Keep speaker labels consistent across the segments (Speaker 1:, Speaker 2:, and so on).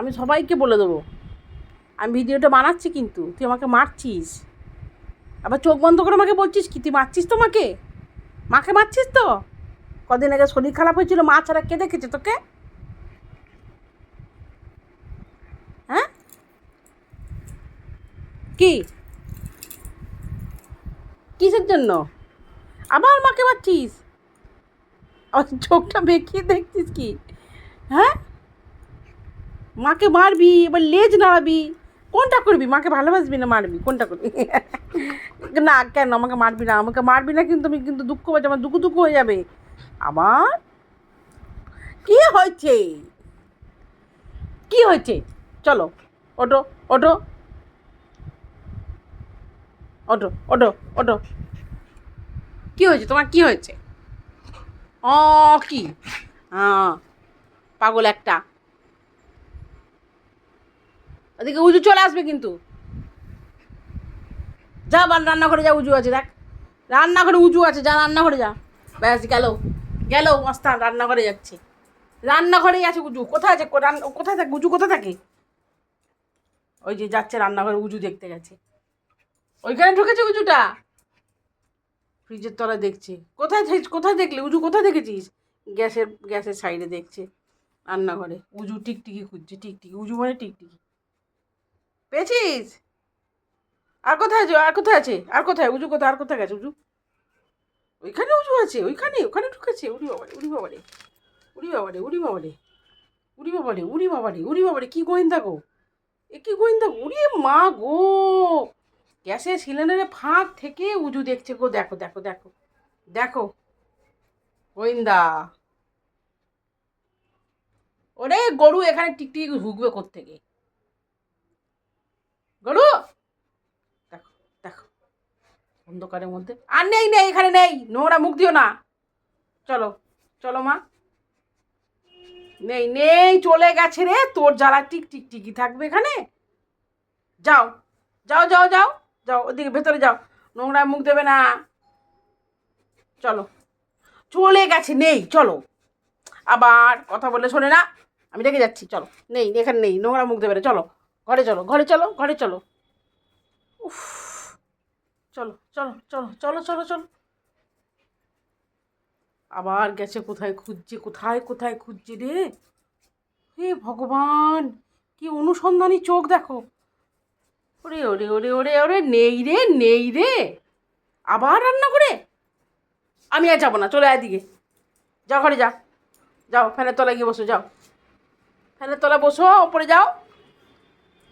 Speaker 1: আমি সবাইকে বলে দেবো। আমি ভিডিওটা বানাচ্ছি কিন্তু, তুই আমাকে মারছিস। আবার চোখ বন্ধ করে আমাকে বলছিস কি, তুই মারছিস তো মাকে? মাকে মারছিস তো? কদিন আগে শরীর খারাপ হয়েছিল, মা ছাড়া কে দেখেছে তোকে? হ্যাঁ? কি? কিসের জন্য? আবার মাকে মারছিস? চোখটা বেঁকিয়ে দেখছিস কি? হ্যাঁ? মাকে মারবি, এবার লেজ নাড়াবি। কোনটা করবি? মাকে ভালোবাসবি না মারবি? কোনটা করবি? না, কেন? আমাকে মারবি না। আমাকে মারবি না কিন্তু আমি কিন্তু দুঃখ পাচ্ছি, আমার দুঃখ দুঃখ হয়ে যাবে। আমার কি হয়েছে? কি হয়েছে? চলো ওটো ওটো ওটো ওটো ওটো কি হয়েছে? তোমার কি হয়েছে? ও কি? পাগল একটা। ওদিকে উজু চলে আসবে কিন্তু। যা বান রান্নাঘরে যা উজু আছে, দেখ। রান্নাঘরে উজু আছে, যা রান্নাঘরে যা। ব্যাস, গেল। গেল মাস্তান রান্নাঘরে যাচ্ছে। রান্নাঘরেই আছে উজু। কোথায় আছে? কোথায় থাকে? উজু কোথায় থাকে? ওই যে যাচ্ছে রান্নাঘরে, উজু দেখতে গেছে। ওইখানে ঢুকেছে উজুটা? ফ্রিজের তলায় দেখছে। কোথায় কোথায় দেখলে? উজু কোথায় দেখেছিস? গ্যাসের গ্যাসের সাইডে দেখছে রান্নাঘরে। উজু টিকটিকি খুঁজছে, টিকটিকি। উজু মানে টিকটিকি। পেয়েছিস? আর কোথায় আছে? আর কোথায় আছে? আর কোথায়? উজু কোথায়? আর কোথায় গেছে উজু? ওইখানে উজু আছে, ওইখানে, ওখানে ঢুকেছে। উড়ি বাবারে উড়ি বাবারে উড়ি বাবারে উড়ি বাবারে উড়ি বাবারে উড়ি বাবারে উড়ি বাবারে, কী গোয়েন্দা গো? এ কী গোয়েন্দা? উড়ি মা গো! গ্যাসের সিলিন্ডারে ফাঁক থেকে উজু দেখছে গো। দেখো দেখো দেখো দেখো। গোয়েন্দা। ওরে গরু এখানে টিকটিকি ঢুকবে কোত্থেকে গরু দেখো দেখো অন্ধকারের মধ্যে। আর নেই নেই, এখানে নেই। নোংরা মুখ দিও না। চলো চলো মা। নেই নেই, চলে গেছে রে। তোর জ্বালা টিক টিক টিকি থাকবে এখানে। যাও যাও যাও যাও যাও, ওদিকে ভেতরে যাও। নোংরা মুখ দেবে না। চলো। চলে গেছে, নেই, চলো। আবার কথা বলে শোনে না। আমি রেখে যাচ্ছি, চলো। নেই, এখানে নেই, নোংরা মুখ দেবে না। চলো, ঘরে চলো ঘরে চলো ঘরে চলো। উফ। চলো চলো চলো চলো চলো চলো। আবার গেছে কোথায় খুঁজছে, কোথায় কোথায় খুঁজছে রে? হে ভগবান, কি অনুসন্ধানী চোখ দেখো। ওরে ওরে ওরে ওরে ওরে, নেই রে নেই রে। আবার রান্না করে? আমি আর যাব না, চলে আয় দিকে যাও ঘরে যা। যাও, ফ্যানের তলায় গিয়ে বসো, যাও। ফ্যানের তলায় বসো, ওপরে যাও।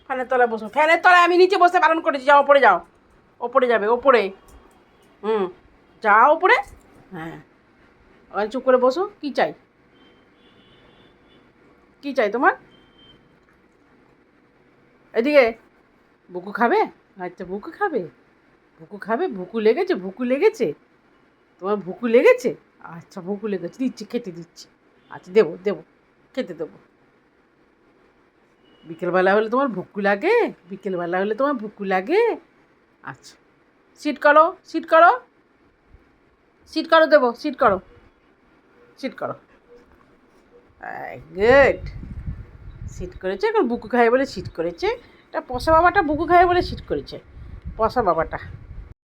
Speaker 1: ফ্যানের তলায় বসো। ফ্যানের তলায় আমি নিচে বসে বারণ করেছি, যাও, ওপরে যাও। ওপরে যাবে, ওপরে। হুম, যা ওপরে। হ্যাঁ। ওখানে চুপ করে বসো, কী চাই? কী চাই তোমার? এদিকে, বুকু খাবে? আচ্ছা বুকু খাবে? ভুকু খাবে? ভুকু লেগেছে ভুকু লেগেছে? তোমার ভুকু লেগেছে? আচ্ছা ভুকু লেগেছে, দিচ্ছি, খেতে দিচ্ছি। আচ্ছা দেবো দেবো, খেতে দেবো। বিকেলবেলা হলে তোমার ভুকু লাগে, বিকেলবেলা হলে তোমার ভুকু লাগে। আচ্ছা। সিট করো সিট করো। সিট করো দেবো, সিট করো। সিট করো। গুড সিট করেছে, এখন বুকু খায় বলে সিট করেছে। এটা পশা বাবাটা বুকু খায় বলে সিট করেছে। পশা বাবাটা।